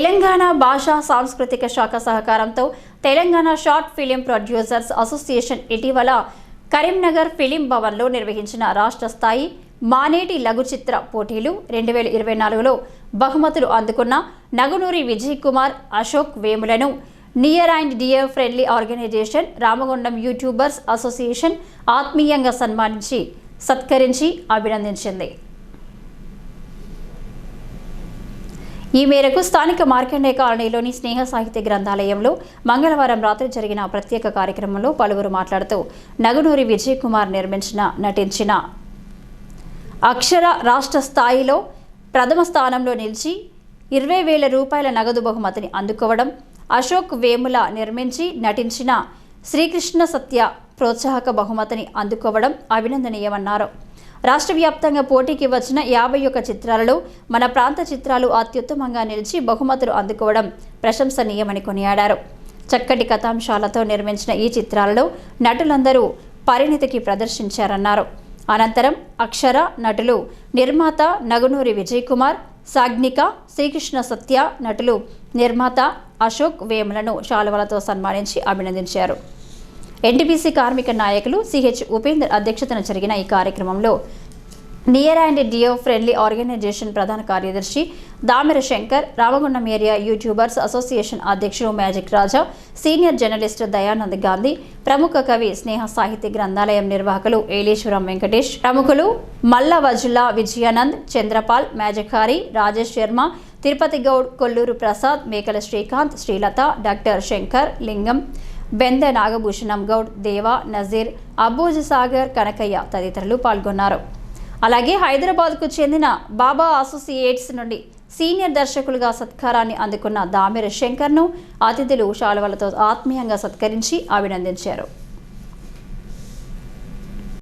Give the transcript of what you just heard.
తెలంగాణ భాషా సాంస్కృతిక శాఖ సహకారంతో Telangana short film producers association ఇటీవల కరీంనగర్ ఫిలిం భవన్లో నిర్వహించిన రాష్ట్ర స్థాయి మానేటి లఘు చిత్ర పోటీలు రెండు వేల ఇరవై నాలుగులో బహుమతులు అందుకున్న Nagunuri Vijay Kumar Ashok వేములను near and dear friendly organisation Ramagundam YouTubers association ఆత్మీయంగా సన్మానించి సత్కరించి అభినందించింది. ఈ మేరకు స్థానిక మార్కండే కాలనీలోని స్నేహ సాహిత్య గ్రంథాలయంలో మంగళవారం రాత్రి జరిగిన ప్రత్యేక కార్యక్రమంలో పలువురు మాట్లాడుతూ నగునూరి విజయ్ కుమార్ నిర్మించిన నటించిన అక్షర రాష్ట్ర స్థాయిలో ప్రథమ స్థానంలో నిలిచి ఇరవై వేల రూపాయల నగదు బహుమతిని అందుకోవడం అశోక్ వేముల నిర్మించి నటించిన శ్రీకృష్ణ సత్య ప్రోత్సాహక బహుమతిని అందుకోవడం అభినందనీయమన్నారు. రాష్ట్ర వ్యాప్తంగా పోటీకి వచ్చిన యాభై ఒక్క చిత్రాలలో మన ప్రాంత చిత్రాలు అత్యుత్తమంగా నిలిచి బహుమతులు అందుకోవడం ప్రశంసనీయమని కొనియాడారు. చక్కటి కథాంశాలతో నిర్మించిన ఈ చిత్రాలలో నటులందరూ పరిణితికి ప్రదర్శించారన్నారు. అనంతరం అక్షర నటులు నిర్మాత నగునూరి విజయ్ కుమార్ సాగ్నిక శ్రీకృష్ణ సత్య నటులు నిర్మాత అశోక్ వేములను శాలువలతో సన్మానించి అభినందించారు. ఎన్టీపీసీ కార్మిక నాయకులు సిహెచ్ ఉపేందర్ అధ్యక్షతన జరిగిన ఈ కార్యక్రమంలో near and dear friendly organisation ప్రధాన కార్యదర్శి Damera Shankar Ramagundam area YouTubers association అధ్యక్షుడు magic Raja senior journalist Dayanand Gandhi ప్రముఖ కవి స్నేహ సాహిత్య గ్రంథాలయం నిర్వాహకులు ఏలేశ్వరం వెంకటేష్ ప్రముఖులు మల్ల వజుల్లా విజయానంద్ చంద్రపాల్ మ్యాజిక్ హారి రాజేష్ శర్మ తిరుపతి గౌడ్ కొల్లూరు ప్రసాద్ మేకల శ్రీకాంత్ శ్రీలత డాక్టర్ శంకర్ లింగం బెంద నాగభూషణం గౌడ్ దేవా నజీర్ అబ్బూజ్ సాగర్ కనకయ్య తదితరులు పాల్గొన్నారు. అలాగే హైదరాబాద్కు చెందిన బాబా అసోసియేట్స్ నుండి సీనియర్ దర్శకులుగా సత్కారాన్ని అందుకున్న దామెర శంకర్ను అతిథులు శాలువలతో ఆత్మీయంగా సత్కరించి అభినందించారు.